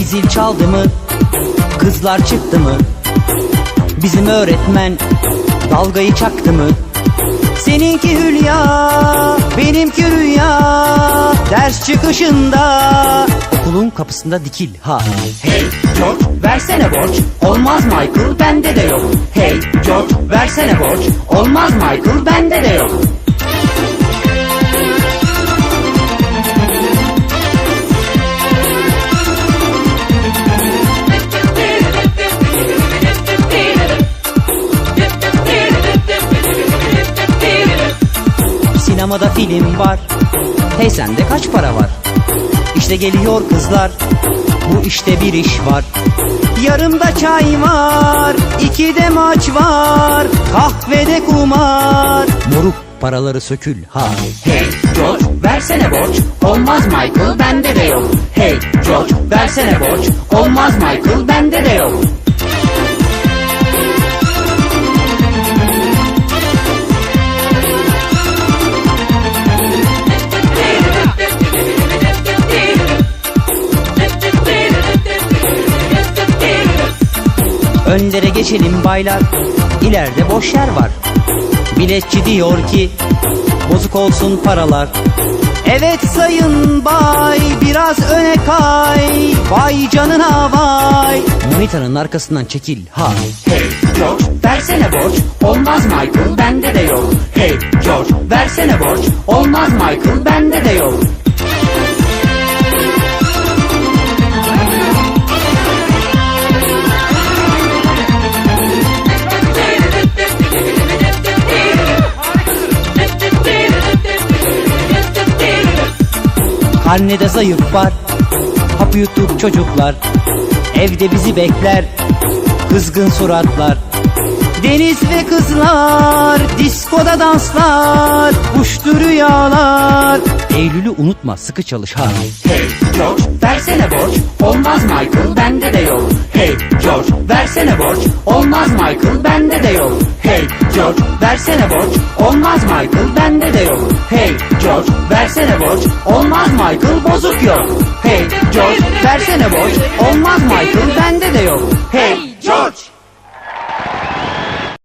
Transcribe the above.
Zil çaldı mı? Kızlar çıktı mı? Bizim öğretmen dalgayı çaktı mı? Seninki hülya, benimki rüya Ders çıkışında Okulun kapısında dikil ha Hey George versene borç Olmaz Michael bende de yok Hey George versene borç Olmaz Michael bende de yok Sinemada film var. Hey sende kaç para var? İşte geliyor kızlar. Bu işte bir iş var. Yarımda çay var iki de maç var Kahvede kumar. Moruk paraları sökül ha. Hey George versene borç. Olmaz Michael bende de yok. Hey George versene borç. Olmaz Michael bende de yok Önlere geçelim baylar İleride boş yer var. Biletçi diyor ki Bozuk olsun paralar. Evet sayın bay Biraz öne kay. Vay canına vay. Monitörün arkasından çekil ha. Hey George versene borç. Olmaz Michael bende de yok. Hey George versene borç. Olmaz Michael Karnede zayıf var Hap yutup çocuklar. Evde bizi bekler Kızgın suratlar. Deniz ve kızlar Diskoda danslar Uçtu rüyalar. Eylül'ü unutma sıkı çalış ha. Hey George versene borç Olmaz Michael bende de yok. Hey George versene borç Olmaz Michael bende de yok. Hey George versene borç borç Olmaz Michael bozuk yok. Hey George versene borç Olmaz Michael bende de yok. Hey